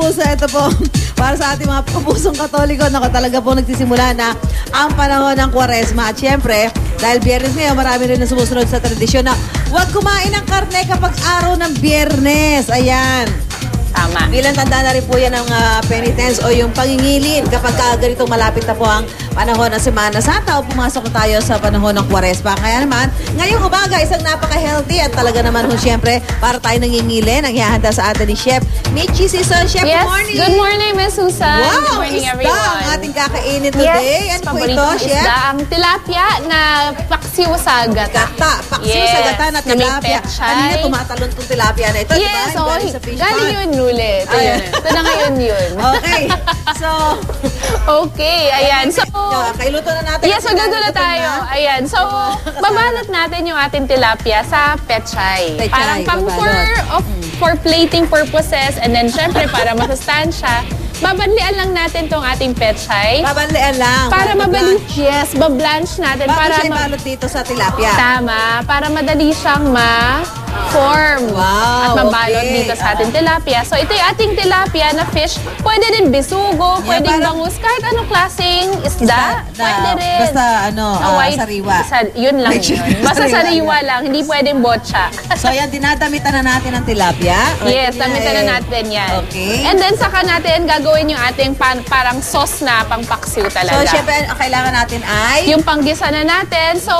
kapuso, ito po, para sa ating mga kapusong katoliko, nako talaga po nagsisimula na ang panahon ng kwaresma. At syempre, dahil biyernes ngayon, marami rin na sumusunod sa tradisyon na huwag kumain ng karne kapag araw ng biyernes. Ayan. Tama. Bilang tanda na rin po yan ng ah, penitence o yung pangingilin kapag ka ganitong malapit na po ang panahon ng Semana Santa o pumasok na tayo sa panahon ng Kwarespa. Kaya naman, ngayong umaga, isang napaka-healthy at talaga naman ho siyempre para tayo nangingilin ang ihahanda sa atin ni Chef Michi Sison. Chef, Yes, good morning! good morning, Miss Susan. Wow, good morning, isda everyone. ang ating kakainin today. Yes, ano po ito, Chef? isda, ang tilapia na paksiw sa gata. Gata, paksiw Yes, sa gata na tilapia. Kanina tumatalon tong tilapia na ito, di ba? Yes, oh, galing yun ulit. Ito, yun. Ito na ngayon yun. Okay, so, okay, ayan. So, kailuto na natin. Yes, Luto tayo. na. Ayan. So, babalot natin yung ating tilapia sa pechay. Pechay, Parang pang for, of, for plating purposes and then syempre para masustansya, babanlian lang natin tong ating pechay. Babanlian lang. Para mabali, mablanch. yes, bablanch natin. Bago para siya ma- ibalot dito sa tilapia. Tama, para madali siyang ma-form Wow, at mabalot okay. dito sa ating tilapia. So ito yung ating tilapia na fish. Pwede din bisugo, Yeah, pwedeng parang- bangus, kahit anong klaseng isda. Na- pwede rin. Basta ano, ah, white- sariwa. sa- yun lang yun. Basta sariwa lang, hindi pwedeng botcha. So yan, dinadamitan na natin ang tilapia. yes, Ito damitan eh. na natin yan. Okay. And then saka natin gagawin yung ating pan- parang sauce na pang paksiw So, talaga. syempre, ang kailangan natin ay Yung panggisa na natin. So,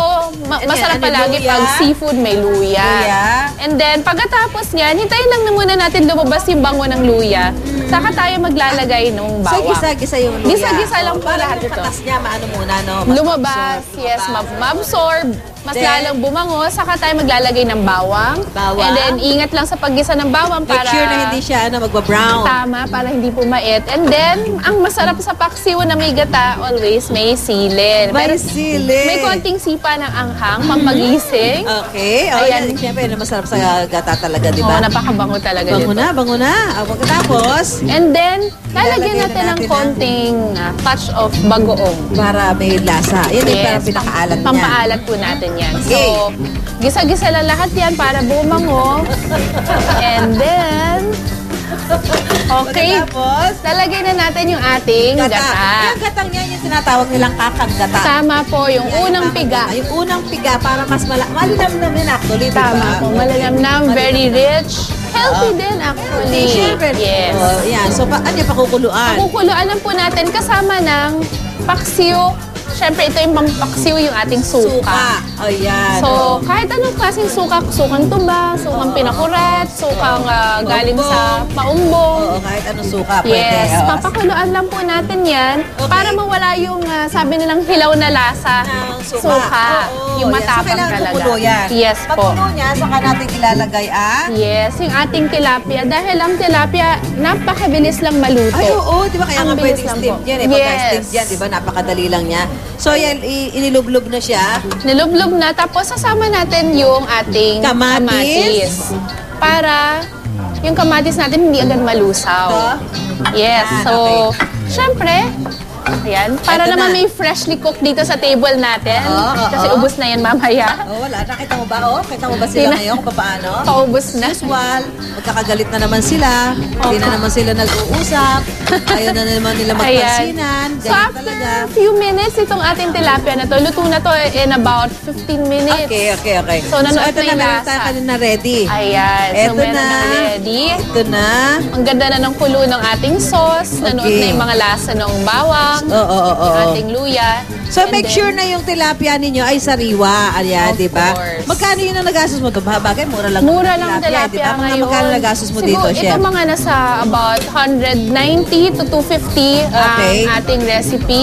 ma- masarap Ano, palagi pag seafood may luya. Luya. And then, pagkatapos niyan, hintayin lang na muna natin lumabas yung bango ng luya. Saka tayo maglalagay ng So, bawang. gisa-gisa yung luya. Gisa-gisa lang Oh, po para lahat yung ito. katas niya, maano muna, no? Lumabas, yes, ma- ma-absorb. Mas Then, lalong bumango, saka tayo maglalagay ng bawang. Bawang. And then, ingat lang sa paggisa ng bawang Make para... sure na hindi siya ano, magba-brown. Tama, para hindi pumait. And then, ang masarap sa paksiw na may gata, always may silin. May Pero sili. May konting sipa ng anghang, pampagising. Okay. O, Ayan. yan. Siyempre, na masarap sa gata talaga, di Oo, ba? napakabango talaga bango dito. na, bango na. Ah, pagkatapos, And then, lalagyan Ilalagay na natin ng natin konting ah, touch of bagoong. para may lasa. Yan yung parang pinakaalat niya. Pampaalat po natin yan. So, gisa-gisa lang lahat yan para bumango. And then, okay. Pagkatapos, Lalagay na natin yung ating gata. gata. Yung gatang yan, yung tinatawag nilang kakang gata. Tama po, yung Yan, unang kakang piga. gata. Yung unang piga para mas mala malinam namin actually, di ba? Tama po, malanamnam, very rich. Healthy din actually. Siyempre. Yes. Oh, yan. So, pa, ano yung pakukuluan? Kukuluan lang po natin kasama ng paksiw. Siyempre, ito yung pampaksiw yung ating suka. Suka. Oh, yan. So, kahit anong klaseng suka, sukang tuba, sukang pinakuret, sukang ah, galing sa paumbong. Oo, kahit anong suka, pwede. Yes, Oo. papakuluan lang po natin yan Okay. para mawala yung ah, sabi nilang hilaw na lasa ng suka. Oo, yung yan. matapang so, kailangan talaga. kukulo yan. Yes Pag po. kulo niya, saka natin ilalagay ah. Yes, yung ating tilapia. Dahil ang tilapia, napakabilis lang maluto. Ay, oo, di ba? Kaya Ang nga bilis pwedeng lang steam po. yan eh. Pagka Yes. steam yan, di ba? Napakadali lang niya. So, yan, i- inilublob na siya. Nilublob na. Tapos sasama natin yung ating Kamatis. Para yung kamatis natin hindi agad malusaw. Ito? Yes. Yan, So, syempre, ayan. Para Ito naman na. may freshly cooked dito sa table natin. Oo, oo, kasi oo. ubos na yan mamaya. Oh, wala. Nakita mo ba? Oh, kita mo ba sila Tina- ngayon kung paano? Paubos na. Usual, magkakagalit na naman sila. Hindi na naman sila nag-uusap. Ayaw na naman nila magpansinan. So after talaga. a few minutes, itong ating tilapia na to, luto na to in about 15 minutes. Okay, okay, okay. So, nanood ito na na, yung meron lasa. tayo kanina ready. Ayan. So, Eto meron na. na ready. Ito na. Ang ganda na ng kulo ng ating sauce. Nanood Okay. na yung mga lasa ng bawang, Oo, oo, oo. ng ating luya. So And make then, sure na yung tilapia ninyo ay sariwa. Ayan, di ba? Magkano yun ang nagastos mo? Ba- Bagay, mura lang. Mura lang tilapia ba? Mga ngayon. magkano nagastos mo dito, Siguro, chef? Ito mga nasa about 190 to 250 ang Okay. ating recipe.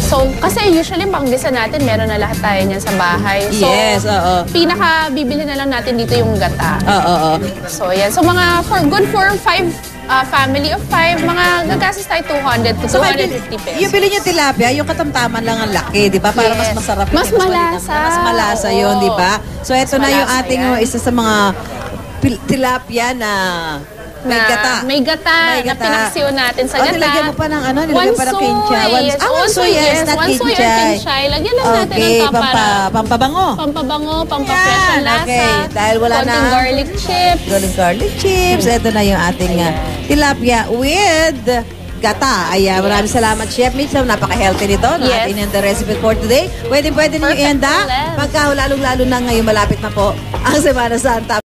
So, kasi usually panggisa natin, meron na lahat tayo niyan sa bahay. So, Yes, oo. pinaka bibili na lang natin dito yung gata. Oo, oo. So, yan. So, mga for good for five uh, family of five, mga gagastos tayo 200 to So, may 250 pesos. yung bili niyo tilapia, yung katamtaman lang ang laki, di ba? Para mas Yes. masarap. yun, Mas malasa. Mas malasa yun, Oo. di ba? So, ito Mas na yung ating yan. isa sa mga tilapia na May na gata. May gata, May na gata. pinaksiw natin sa O, gata. nilagyan mo pa ng ano, nilagyan pa ng kinchay. Wans- ah, wansoy, yes, not wansoy or kinchay. Lagyan lang natin Okay, ng pampa, para pampabango. pampabango, pampafresh ang lasa. okay. Dahil wala na- garlic chips. Golden garlic chips. Ito na yung ating uh, tilapia with gata. Ayan, maraming salamat, Chef Mitch. Napaka-healthy nito. Yes. Atin yung the recipe for today. Pwede, pwede Perfect ihanda. Pagka lalong-lalo na ngayon malapit na po ang Semana Santa.